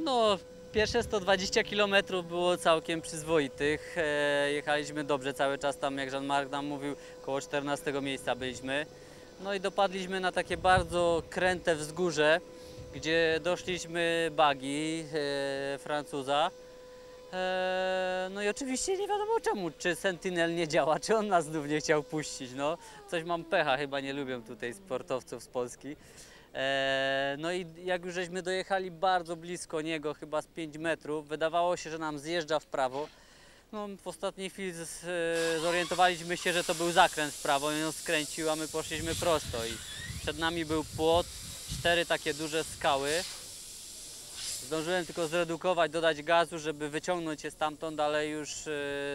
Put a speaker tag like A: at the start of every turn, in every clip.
A: No, pierwsze 120 km było całkiem przyzwoitych. E, jechaliśmy dobrze cały czas tam, jak Jean-Marc nam mówił, koło 14 miejsca byliśmy. No i dopadliśmy na takie bardzo kręte wzgórze, gdzie doszliśmy bagi e, Francuza. E, no i oczywiście nie wiadomo czemu, czy Sentinel nie działa, czy on nas znów nie chciał puścić. No, coś mam pecha, chyba nie lubią tutaj sportowców z Polski. E, no i jak już żeśmy dojechali bardzo blisko niego, chyba z 5 metrów, wydawało się, że nam zjeżdża w prawo. No, w ostatniej chwili e, zorientowaliśmy się, że to był zakręt w prawo i on skręcił, a my poszliśmy prosto. I przed nami był płot, cztery takie duże skały. Zdążyłem tylko zredukować, dodać gazu, żeby wyciągnąć je stamtąd, ale już e,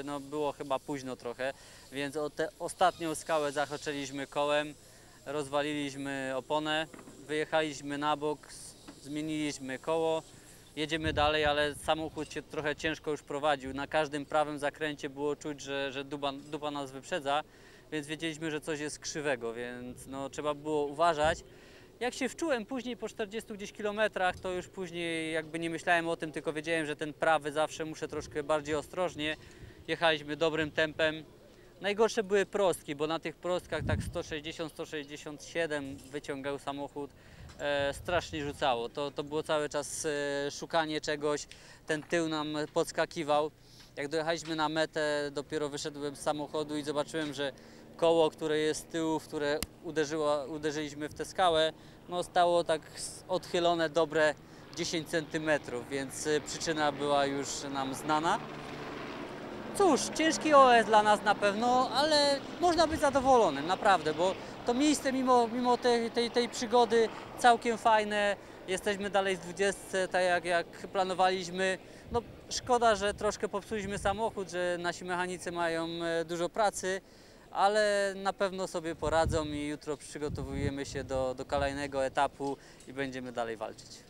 A: no, było chyba późno trochę, więc o tę ostatnią skałę zahaczyliśmy kołem, rozwaliliśmy oponę, wyjechaliśmy na bok, zmieniliśmy koło, jedziemy dalej, ale samochód się trochę ciężko już prowadził. Na każdym prawym zakręcie było czuć, że, że dupa, dupa nas wyprzedza, więc wiedzieliśmy, że coś jest krzywego, więc no, trzeba było uważać. Jak się wczułem później po 40 gdzieś kilometrach, to już później jakby nie myślałem o tym, tylko wiedziałem, że ten prawy zawsze muszę troszkę bardziej ostrożnie. Jechaliśmy dobrym tempem. Najgorsze były prostki, bo na tych prostkach tak 160-167 wyciągał samochód. E, strasznie rzucało. To, to było cały czas e, szukanie czegoś. Ten tył nam podskakiwał. Jak dojechaliśmy na metę, dopiero wyszedłem z samochodu i zobaczyłem, że koło, które jest z tyłu, w które uderzyło, uderzyliśmy w tę skałę, no stało tak odchylone dobre 10 cm, więc y, przyczyna była już nam znana. Cóż, ciężki OS dla nas na pewno, ale można być zadowolonym, naprawdę, bo to miejsce mimo, mimo tej, tej, tej przygody całkiem fajne. Jesteśmy dalej w 20, tak jak, jak planowaliśmy. No, szkoda, że troszkę popsuliśmy samochód, że nasi mechanicy mają e, dużo pracy, ale na pewno sobie poradzą i jutro przygotowujemy się do, do kolejnego etapu i będziemy dalej walczyć.